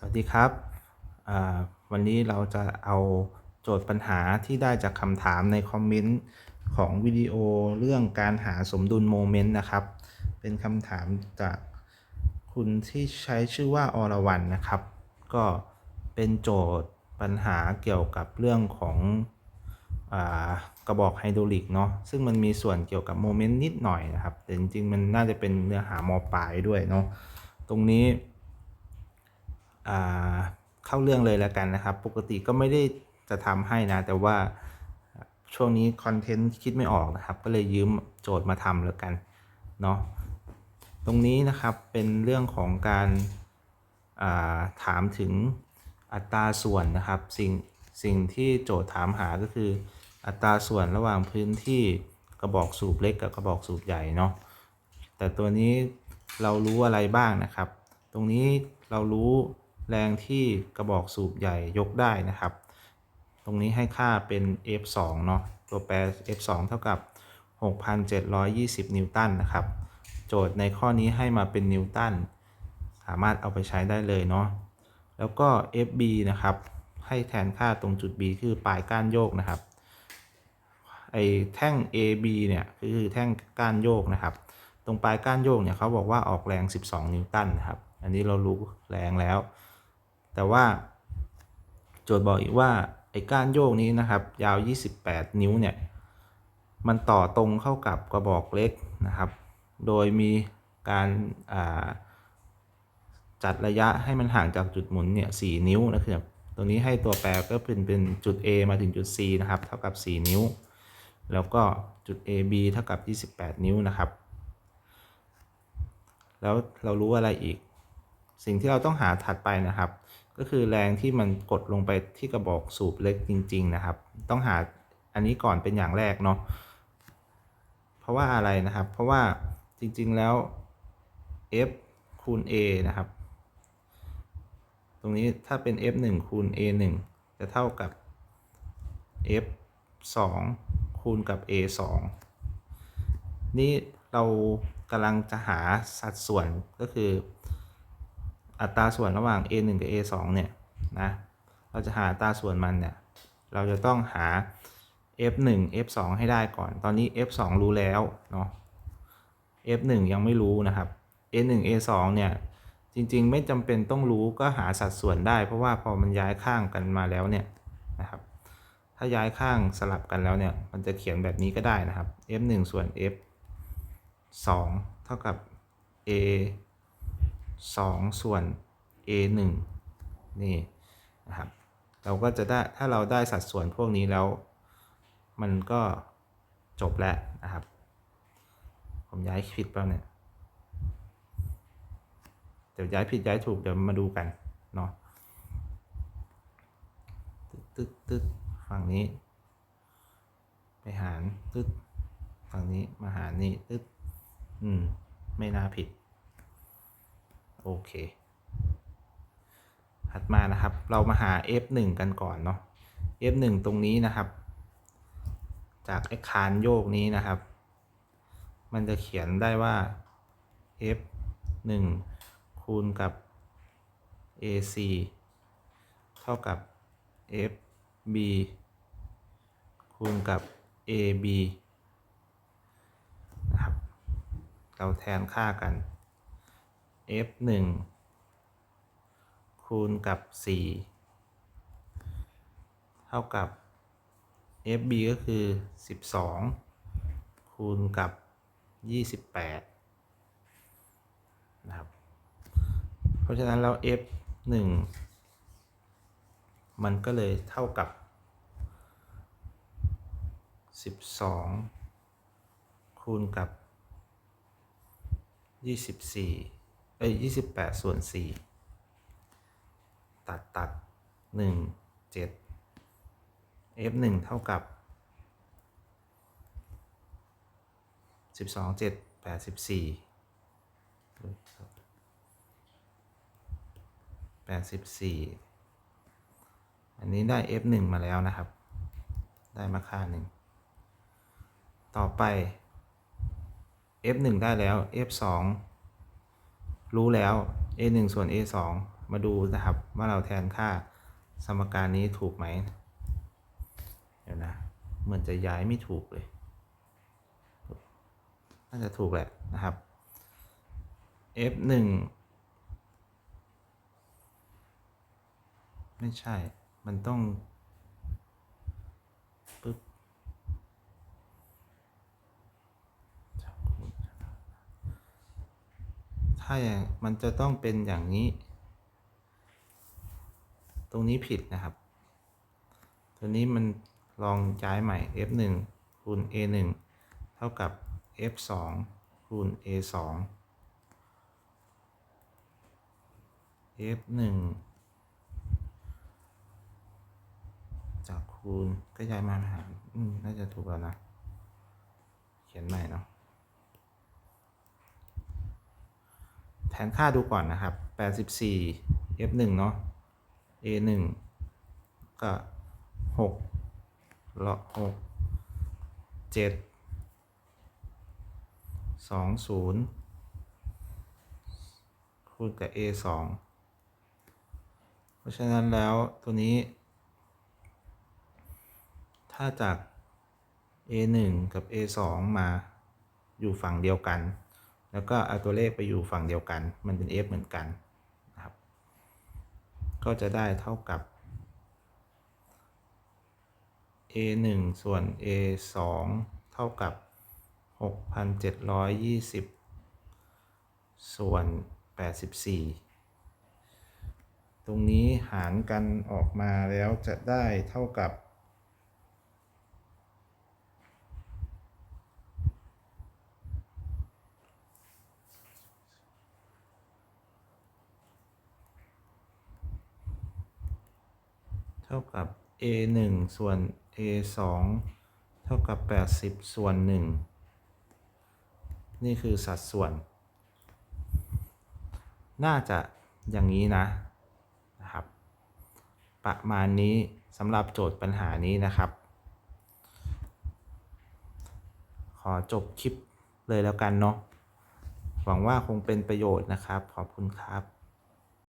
สวัสดีครับ วันนี้เราจะเอาโจทย์ปัญหาที่ได้จากคำถามในคอมเมนต์ของวิดีโอเรื่องการหาสมดุลโมเมนต์นะครับ เป็นคำถามจากคุณที่ใช้ชื่อว่าอรวรรณนะครับ ก็เป็นโจทย์ปัญหาเกี่ยวกับเรื่องของอกระบอกไฮดรอลิกเนาะซึ่งมันมีส่วนเกี่ยวกับโมเมนต์นิดหน่อยนะครับ แต่จริงๆ มันน่าจะเป็นเนื้อหามปลายด้วยเนาะตรงนี้ เข้าเรื่องเลยแล้วกันนะครับ ปกติก็ไม่ได้จะทำให้นะ แต่ว่าช่วงนี้คอนเทนต์คิดไม่ออกนะครับ ก็เลยยืมโจทย์มาทำแล้วกันเนาะตรงนี้นะครับเป็นเรื่องของการาถามถึงอัตราส่วนนะครับสิ่งสิ่งที่โจทย์ถามหาก็คือ อัตราส่วนระหว่างพื้นที่กระบอกสูบเล็กกับกระบอกสูบใหญ่เนาะแต่ตัวนี้เรารู้อะไรบ้างนะครับ ตรงนี้เรารู้ แรงที่กระบอกสูบใหญ่ยกได้นะครับ ตรงนี้ให้ค่าเป็น F2 เนาะ ตัวแปร F2 เท่ากับ 6,720 นิวตันนะครับ โจทย์ในข้อนี้ให้มาเป็นนิวตัน สามารถเอาไปใช้ได้เลยเนาะ แล้วก็ FB นะครับ ให้แทนค่าตรงจุด B คือปลายก้านโยกนะครับ ไอแท่ง AB เนี่ยคือแท่งก้านโยกนะครับ ตรงปลายก้านโยกเนี่ยเขาบอกว่าออกแรง 12 นิวตันนะครับ อันนี้เรารู้แรงแล้ว แต่ว่า โจทย์บอกอีกว่าไอ้ก้านโยกนี้นะครับ ยาว 28 นิ้วเนี่ย มันต่อตรงเข้ากับกระบอกเล็กนะครับ โดยมีการจัดระยะให้มันห่างจากจุดหมุนเนี่ย4นิ้วนะครับตรงนี้ให้ตัวแปรก็เป็นเป็นจุด A มาถึงจุด C นะครับ เท่ากับ 4 นิ้ว แล้วก็จุด AB เท่ากับ 28 นิ้วนะครับ แล้วเรารู้อะไรอีก สิ่งที่เราต้องหาถัดไปนะครับ ก็คือแรงที่มันกดลงไปที่กระบอกสูบเล็กจริง ๆ นะครับ ต้องหาอันนี้ก่อนเป็นอย่างแรกเนาะเพราะว่าอะไรนะครับ เพราะว่าจริง ๆแล้ว F คูณ A นะครับ ตรงนี้ถ้าเป็น F 1คูณ A 1จะเท่ากับ F 2คูณกับ A 2นี่เรากำลังจะหาสัดส่วนก็คือ อัตราส่วนระหว่าง a1 กับ a2 เนี่ยนะเราจะหาอัตราส่วนมันเนี่ยเราจะต้องหา f1 f2 ให้ได้ก่อน ตอนนี้ f2 รู้แล้วเนาะ f1 ยังไม่รู้นะครับ a1 a2 เนี่ยจริงๆ ไม่จำเป็นต้องรู้ก็หาสัดส่วนได้ เพราะว่าพอมันย้ายข้างกันมาแล้วเนี่ยนะครับถ้าย้ายข้างสลับกันแล้วเนี่ยมันจะเขียนแบบนี้ก็ได้นะครับ f1 ส่วน f 2 เท่ากับ a 2 ส่วน a 1นี่นะครับเราก็จะได้ถ้าเราได้สัดส่วนพวกนี้แล้ว มันก็จบแล้วนะครับ ผมย้ายผิดเปล่าเนี่ยเดี๋ยวย้ายผิดย้ายถูกเดี๋ยวมาดูกันเนาะตึ๊ดตึ๊ดตึ๊ดฝั่งนี้ ไปหารตึ๊ดฝั่งนี้มาหารนี่ตึ๊ดอืม ไม่น่าผิด โอเค ถัดมานะครับ เรามาหา f1 กันก่อนเนาะ f1 ตรงนี้นะครับ จากไอ้คานโยกนี้นะครับ มันจะเขียนได้ว่า f1 คูณกับ ac เท่ากับ fb คูณกับ ab นะครับ เราแทนค่ากัน f 1คูณกับ 4 เท่ากับ fb ก็คือ 12 คูณกับ 28 นะครับ เพราะฉะนั้นแล้ว f 1มันก็เลยเท่ากับ 12 คูณกับ 24 เอ้ยยี่สิบแปดส่วนสี่ตัดตัดหนึ่งเจ็ด f หนึ่งเท่ากับสิบสองเจ็ดแปดสิบสี่แปดสิบสี่อันนี้ได้ f หนึ่งมาแล้วนะครับ ได้มาค่าหนึ่ง ต่อไป f 1ได้แล้ว f 2 รู้แล้ว a 1ส่วน a 2มาดูนะครับว่าเราแทนค่าสมการนี้ถูกไหมเดี๋ยวนะเหมือนจะย้ายไม่ถูกเลยน่าจะถูกแหละนะครับ f 1ไม่ใช่มันต้อง ถ้าอย่างมันจะต้องเป็นอย่างนี้ ตรงนี้ผิดนะครับ ตัวนี้มันลองย้ายใหม่ f 1 คูณ a 1 เท่ากับ f 2 คูณ a 2 f 1 จากคูณก็ย้ายมาหารน่าจะถูกแล้วนะ เขียนใหม่เนาะ แท นค่าดูก่อนนะครับ 84 f 1 เนาะ a 1 ก็6ละ6 7 2 0 คูณกับ a 2 เพราะฉะนั้นแล้วตัวนี้ ถ้าจาก a 1 กับ a 2 มาอยู่ฝั่งเดียวกัน แล้วก็เอาตัวเลขไปอยู่ฝั่งเดียวกัน มันเป็น f เหมือนกันนะครับ ก็จะได้เท่ากับ a 1ส่วน a 2เท่ากับ 6,720 ส่วน 84 ตรงนี้หารกันออกมาแล้วจะได้เท่ากับ เท่ากับ a 1ส่วน a 2เท่ากับ 80 ส่วน 1 นี่คือสัดส่วน น่าจะอย่างนี้นะนะครับ ประมาณนี้สำหรับโจทย์ปัญหานี้นะครับ ขอจบคลิปเลยแล้วกันเนาะหวังว่าคงเป็นประโยชน์นะครับ ขอบคุณครับ